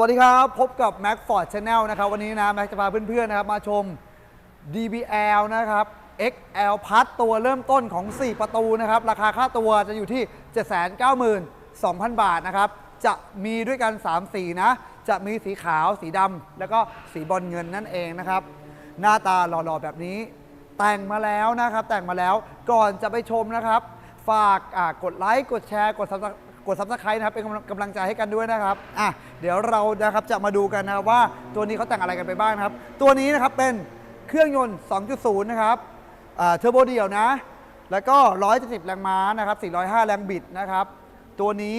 วัสดีครับ พบกับ Mac Ford Channel นะครับ วันนี้นะแม็กจะพาเพื่อนๆนะครับ มาชม DBL นะครับ XL พัดตัวเริ่มต้นของ 4 ประตูนะครับ ราคาค่าตัวจะอยู่ที่ 792,000 บาทนะครับ จะมีด้วยกัน 3 สีนะ จะมีสีขาวสีดำแล้วก็สีบอลเงินนั่นเองนะครับ หน้าตาหล่อๆแบบนี้ แต่งมาแล้วนะครับ แต่งมาแล้วก่อนจะไปชมนะครับ ฝากกดไลค์กดแชร์กด กดซับสไครต์นะครับเป็นกำลังกำลังใจให้กันด้วยนะครับอะเดี๋ยวเรานะครับจะมาดูกันนะครับว่าตัวนี้เขาแต่งอะไรกันไปบ้างนะครับ ตัวนี้นะครับเป็นเครื่องยนต์ 2.0 นะครับเทอร์โบเดี่ยวนะ แล้วก็ 170 แรงม้านะครับ 405 แรงบิดนะครับ ตัวนี้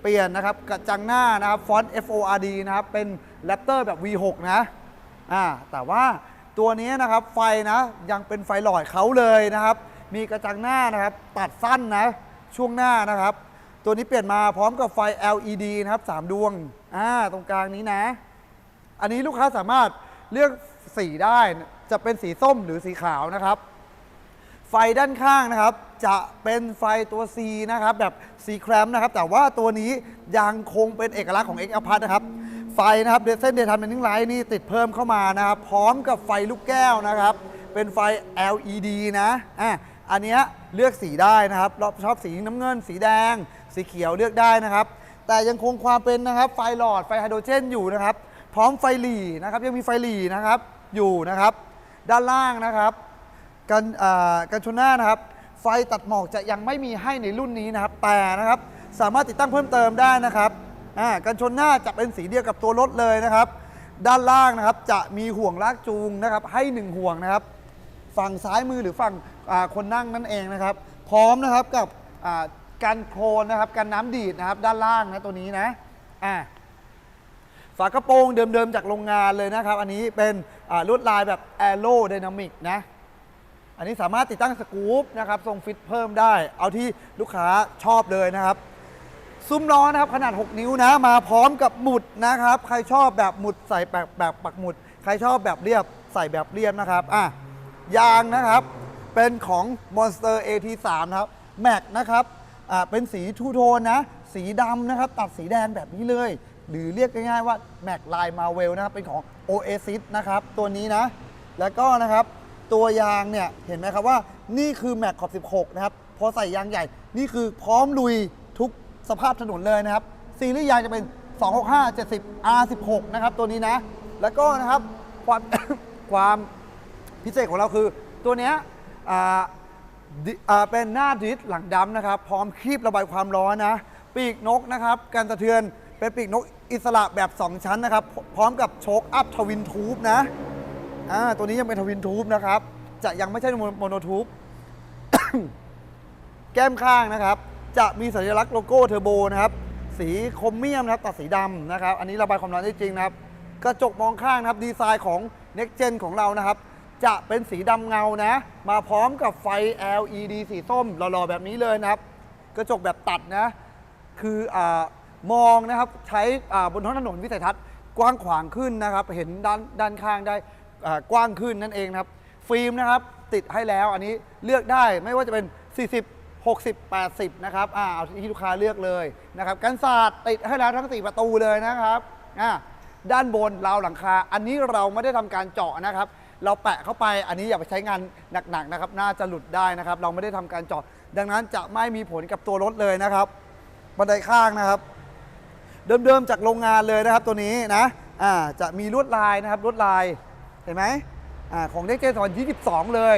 เปลี่ยนนะครับกระจังหน้านะครับฟอนต์ FORD นะครับเป็นแรปเตอร์แบบ V6 นะอ่าแต่ว่าตัวนี้นะครับไฟนะยังเป็นไฟหลอดเขาเลยนะครับ มีกระจังหน้านะครับ ตัดสั้นนะ ช่วงหน้านะครับ ตัวนี้เปลี่ยนมาพร้อมกับไฟ LED นะครับ 3 ดวงอ่าตรงกลางนี้นะ อันนี้ลูกค้าสามารถเลือกสีได้จะเป็นสีส้มหรือสีขาวนะครับ ไฟด้านข้างนะครับ จะเป็นไฟตัว C นะครับ แบบ C แครมนะครับ แต่ว่าตัวนี้ยังคงเป็นเอกลักษณ์ของ X a p a r t นะครับ ไฟนะครับเส้นเดทันเป็นนิ่งไลท์นี่ติดเพิ่มเข้ามานะครับ พร้อมกับไฟลูกแก้วนะครับ เป็นไฟ LED นะอะอันนี้เลือกสีได้นะครับเราชอบสีน้ำเงิน สีแดง สีเขียวเลือกได้นะครับ แต่ยังคงความเป็นนะครับไฟหลอดไฟไฮโดรเจนอยู่นะครับ พร้อมไฟหลีนะครับยังมีไฟหลีนะครับอยู่นะครับ ด้านล่างนะครับกันอ่ากันชนหน้านะครับ ไฟตัดหมอกจะยังไม่มีให้ในรุ่นนี้นะครับ แต่นะครับสามารถติดตั้งเพิ่มเติมได้นะครับอ่ากันชนหน้าจะเป็นสีเดียวกับตัวรถเลยนะครับ ด้านล่างนะครับจะมีห่วงลากจูงนะครับ ให้หนึ่งห่วงนะครับ ฝั่งซ้ายมือหรือฝั่งอ่าคนนั่งนั่นเองนะครับ พร้อมนะครับกับอ่า กันโคลนนะครับกันน้ำดีดนะครับด้านล่างนะตัวนี้นะอ่าฝากระโปรงเดิมๆจากโรงงานเลยนะครับ อันนี้เป็นลวดลายแบบ Aero Dynamic นะอันนี้สามารถติดตั้งสกู๊ปนะครับทรงฟิตเพิ่มได้ เอาที่ลูกค้าชอบเลยนะครับ ซุ้มล้อนะครับขนาด 6 นิ้วนะ มาพร้อมกับหมุดนะครับ ใครชอบแบบหมุดใส่แบบแบบปักหมุด ใครชอบแบบเรียบใส่แบบเรียบนะครับอะยางนะครับ เป็นของ Monster AT3 นะครับแม็กนะครับ อ่าเป็นสีทูโทนนะ สีดำนะครับ ตัดสีแดงแบบนี้เลย หรือเรียกง่ายๆว่าแม็กลายมาเวลนะครับ เป็นของ Oasis นะครับ ตัวนี้นะ แล้วก็นะครับ ตัวยางเนี่ย เห็นไหมครับว่านี่คือแม็กขอบ 16 นะครับ พอใส่ยางใหญ่ นี่คือพร้อมลุยทุกสภาพถนนเลยนะครับ ซีรีส์ยางจะเป็น 265 70 R16 นะครับ ตัวนี้นะ แล้วก็นะครับ ความ ความพิเศษของเราคือตัวเนี้ยอ่า ดิอ่าเป็นหน้าดิสหลังดำนะครับ พร้อมครีบระบายความร้อนนะ ปีกนกนะครับการสะเทือนเป็นปีกนกอิสระแบบ 2 ชั้นนะครับ พร้อมกับโชคอัพทวินทูบนะอ่าตัวนี้ยังเป็นทวินทูบนะครับ จะยังไม่ใช่โมโนทูบ แก้มข้างนะครับ จะมีสัญลักษณ์โลโก้เทอร์โบนะครับ สีโครเมียมนะครับตัดสีดำนะครับ อันนี้ระบายความร้อนได้จริงนะครับ กระจกมองข้างนะครับ ดีไซน์ของ Next Gen ของเรานะครับ จะเป็นสีดำเงานะ มาพร้อมกับไฟ LED สีส้มหล่อๆแบบนี้เลยนะครับ กระจกแบบตัดนะ คืออมองนะครับใช้บนท้องถนนวิสัยทัศน์กว้างขวางขึ้นนะครับ เห็นด้านด้านข้างได้กว้างขึ้นนั่นเองครับ ฟิล์มนะครับติดให้แล้วอันนี้เลือกได้ไม่ว่าจะเป็น 40 60 80 นะครับอ่าเอาที่ลูกค้าเลือกเลยนะครับกันศาสตร์ติดให้แล้วทั้ง 4 ประตูเลยนะครับอ่าด้านบนราวหลังคา อันนี้เราไม่ได้ทำการเจาะนะครับ เราแปะเข้าไปอันนี้อย่าไปใช้งานหนักๆนะครับน่าจะหลุดได้นะครับ เราไม่ได้ทำการจาะดังนั้นจะไม่มีผลกับตัวรถเลยนะครับบันไดข้างนะครับ เดิมๆจากโรงงานเลยนะครับตัวนี้นะอ่าจะมีลวดลายนะครับลวดลายเห็นไหมอ่าของเด็กเจสอน22 เลย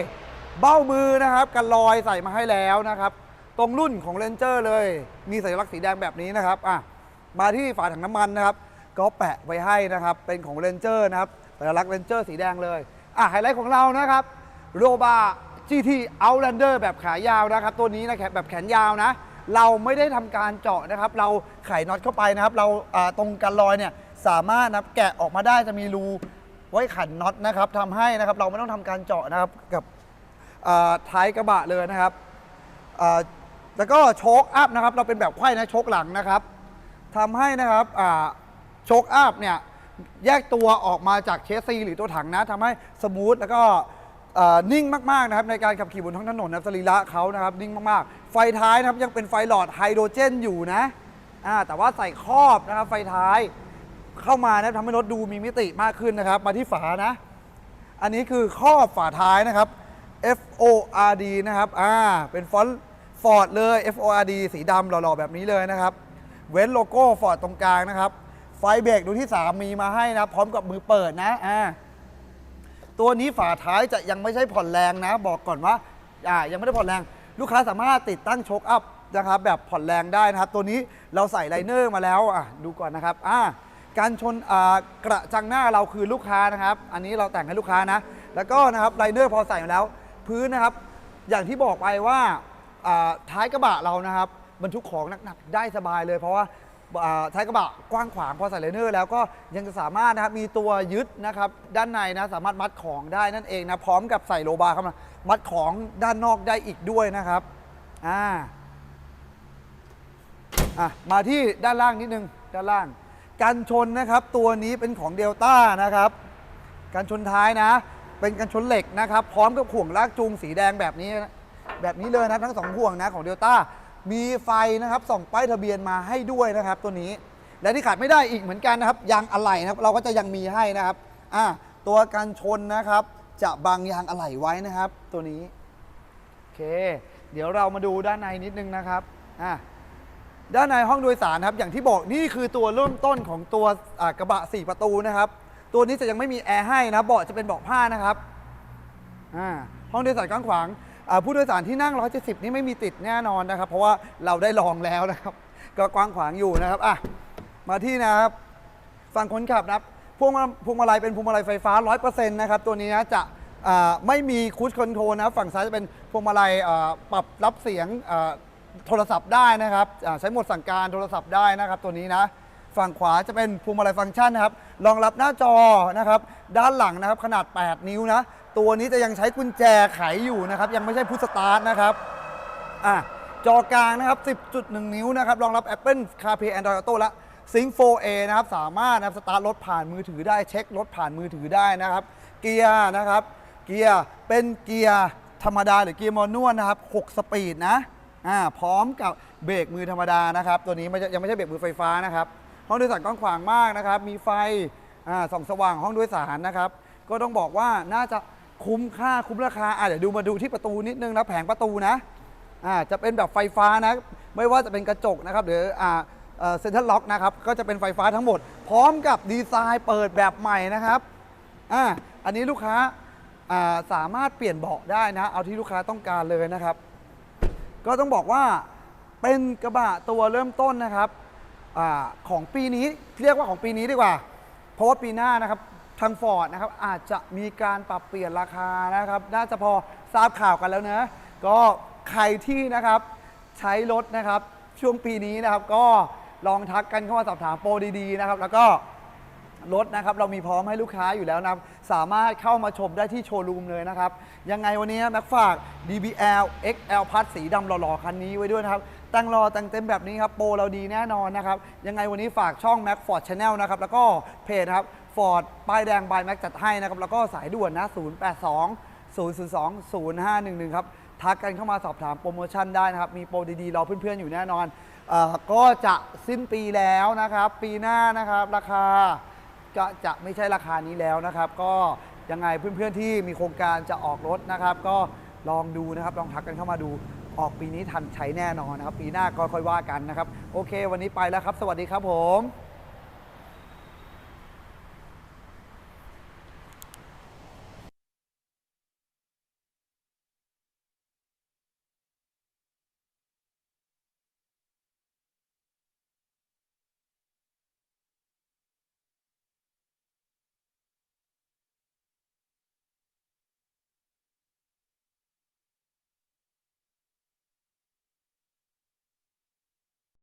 เบ้ามือนะครับกันรอยใส่มาให้แล้วนะครับตรงรุ่นของเ a นเจอร์เลย มีสัญลักษณ์สีแดงแบบนี้นะครับอะมาที่ฝาถังน้ำมันนะครับ ก็แปะไว้ให้นะครับ เป็นของเ a นเจอร์นะครับสัญลักษณ์เ a นเจอร์สีแดงเลย อะไฮไลท์ของเรานะครับโรบา GT Outlander แบบขายาวนะครับ ตัวนี้นะแขนแบบแขนยาวนะ เราไม่ได้ทำการเจาะนะครับ เราไขน็อตเข้าไปนะครับ เราตรงกันรอยเนี่ยสามารถนะแกะออกมาได้จะมีรูไว้ขันน็อตนะครับทำให้นะครับเราไม่ต้องทำการเจาะนะครับกับท้ายกระบะเลยนะครับแล้วก็โชคอัพนะครับ เราเป็นแบบไขว้นะโชคหลังนะครับทำให้นะครับโชคอัพเนี่ย แยกตัวออกมาจากเชสซีหรือตัวถังนะทำให้สมูทแล้วก็เอ่อนิ่งมากๆนะครับในการขับขี่บนท้องถนนนะสรีระเขานะครับนิ่งมากๆ ไฟท้ายนะครับยังเป็นไฟหลอดไฮโดรเจนอยู่นะอ่าแต่ว่าใส่ครอบนะครับไฟท้ายเข้ามานะทำให้รถดูมีมิติมากขึ้นนะครับ มาที่ฝานะ อันนี้คือครอบฝาท้ายนะครับ F O R D นะครับ อ่า เป็นฟอนต์ฟอร์ดเลย F O R D สีดำหล่อๆ แบบนี้เลยนะครับ เว้นโลโก้ฟอร์ดตรงกลางนะครับ ไฟเบรกดูที่ 3 มีมาให้นะ พร้อมกับมือเปิดนะอ่าตัวนี้ฝาท้ายจะยังไม่ใช่ผ่อนแรงนะ บอกก่อนว่าอ่ายังไม่ได้ผ่อนแรง ลูกค้าสามารถติดตั้งโชคอัพนะครับแบบผ่อนแรงได้นะครับ ตัวนี้เราใส่ไลเนอร์มาแล้วอะดูก่อนนะครับอ่าการชนอ่ากระจังหน้าเราคือลูกค้านะครับ อันนี้เราแต่งให้ลูกค้านะ แล้วก็นะครับไลเนอร์พอใส่มาแล้ว พื้นนะครับ อย่างที่บอกไปว่าอ่าท้ายกระบะเรานะครับบรรทุกของหนักๆได้สบายเลยเพราะว่าอ่า ท้ายกระบะกว้างขวางพอใส่ไลเนอร์ แล้วก็ยังจะสามารถนะครับมีตัวยึดนะครับด้านในนะสามารถมัดของได้นั่นเองนะพร้อมกับใส่โลบาร์เข้ามามัดของด้านนอกได้อีกด้วยนะครับอ่าอะมาที่ด้านล่างนิดนึงด้านล่าง กันชนนะครับตัวนี้เป็นของเดลต้านะครับกันชนท้ายนะ เป็นกันชนเหล็กนะครับ พร้อมกับห่วงลากจูงสีแดงแบบนี้ แบบนี้เลยนะทั้งสองห่วงนะของเดลต้า มีไฟนะครับส่องป้ายทะเบียนมาให้ด้วยนะครับ ตัวนี้ และที่ขาดไม่ได้อีกเหมือนกันนะครับยางอะไหล่นะครับเราก็จะยังมีให้นะครับอ่าตัวกันชนนะครับ จะบังยางอะไหล่ไว้นะครับ ตัวนี้โอเค เดี๋ยวเรามาดูด้านในนิดนึงนะครับอ่าด้านในห้องโดยสารครับ อย่างที่บอกนี่คือตัวเริ่มต้นของตัวกระบะ 4 ประตูนะครับ ตัวนี้จะยังไม่มีแอร์ให้นะเบาะจะเป็นเบาะผ้านะครับอ่าห้องโดยสารกว้างขวาง ผู้โดยสารที่นั่ง 170 นี่ไม่มีติดแน่นอนนะครับ เพราะว่าเราได้ลองแล้วนะครับ ก็กว้างขวางอยู่นะครับอะมาที่นะครับฝั่งคนขับนะครับพวงมาพวงมาลัยเป็นพวงมาลัยไฟฟ้า 100%นะครับ ตัวนี้นะจะไม่มีคูชคอนโทรลนะฝั่งซ้ายจะเป็นพวงมาลัยปรับรับเสียงโทรศัพท์ได้นะครับใช้โหมดสั่งการโทรศัพท์ได้นะครับตัวนี้นะ ฝั่งขวาจะเป็นพวงมาลัยฟังก์ชันนะครับรองรับหน้าจอนะครับด้านหลังนะครับขนาด 8 นิ้วนะตัวนี้จะยังใช้กุญแจไขอยู่นะครับยังไม่ใช่พุทสตาร์ทนะครับอะจอกลางนะครับ 10.1 นิ้วนะครับรองรับ Apple CarPlay Android Auto และ Sync 4A นะครับสามารถนะครับสตาร์ทรถผ่านมือถือได้เช็ครถผ่านมือถือได้นะครับ เกียร์นะครับเกียร์เป็นเกียร์ธรรมดาหรือเกียร์มอนวลนะครับ 6 สปีดนะอ่าพร้อมกับเบรกมือธรรมดานะครับ ตัวนี้ไม่ใช่ยังไม่ใช่เบรกมือไฟฟ้านะครับ ห้องโดยสารกว้างขวางมากนะครับ มีไฟอ่าส่องสว่างห้องโดยสารนะครับ ก็ต้องบอกว่าน่าจะคุ้มค่าคุ้มราคาอ่าเดี๋ยวดูมาดูที่ประตูนิดนึงนะแผงประตูนะอ่าจะเป็นแบบไฟฟ้านะ ไม่ว่าจะเป็นกระจกนะครับหรืออ่าเซ็นทรัลล็อกนะครับ ก็จะเป็นไฟฟ้าทั้งหมด พร้อมกับดีไซน์เปิดแบบใหม่นะครับอ่าอันนี้ลูกค้าอ่าสามารถเปลี่ยนเบาะได้นะ เอาที่ลูกค้าต้องการเลยนะครับ ก็ต้องบอกว่าเป็นกระบะตัวเริ่มต้นนะครับ อของปีนี้เรียกว่าของปีนี้ดีกว่า เพราะว่าปีหน้านะครับทางฟอร์ดนะครับอาจจะมีการปรับเปลี่ยนราคานะครับ น่าจะพอทราบข่าวกันแล้วเนะก็ใครที่นะครับใช้รถนะครับช่วงปีนี้นะครับ ก็ลองทักกันเข้ามาสอบถามโปรดีๆนะครับ แล้วก็รถนะครับเรามีพร้อมให้ลูกค้าอยู่แล้วนะสามารถเข้ามาชมได้ที่โชว์รูมเลยนะครับ ยังไงวันนี้แม็กฝาก DBL XL พัดสีดำหล่อๆ คันนี้ไว้ด้วยนะครับ ตั้งรอตั้งเต็มแบบนี้ครับโปรเราดีแน่นอนนะครับ ยังไงวันนี้ฝากช่อง Mac Ford Channel นะครับ แล้วก็เพจนะครับ Ford ป้ายแดงบายแม็กจัดให้นะครับ แล้วก็สายด่วนนะ 082 002 0511 ครับ ทักกันเข้ามาสอบถามโปรโมชั่นได้นะครับ มีโปรดีๆ รอเพื่อนๆ อยู่แน่นอนเออก็จะสิ้นปีแล้วนะครับ ปีหน้านะครับ ราคาก็จะไม่ใช่ราคานี้แล้วนะครับ ก็ยังไงเพื่อนๆที่มีโครงการจะออกรถนะครับ ก็ลองดูนะครับ ลองทักกันเข้ามาดู ออกปีนี้ทันใช้แน่นอนนะครับ ปีหน้าก็ค่อยว่ากันนะครับ โอเค วันนี้ไปแล้วครับ สวัสดีครับผม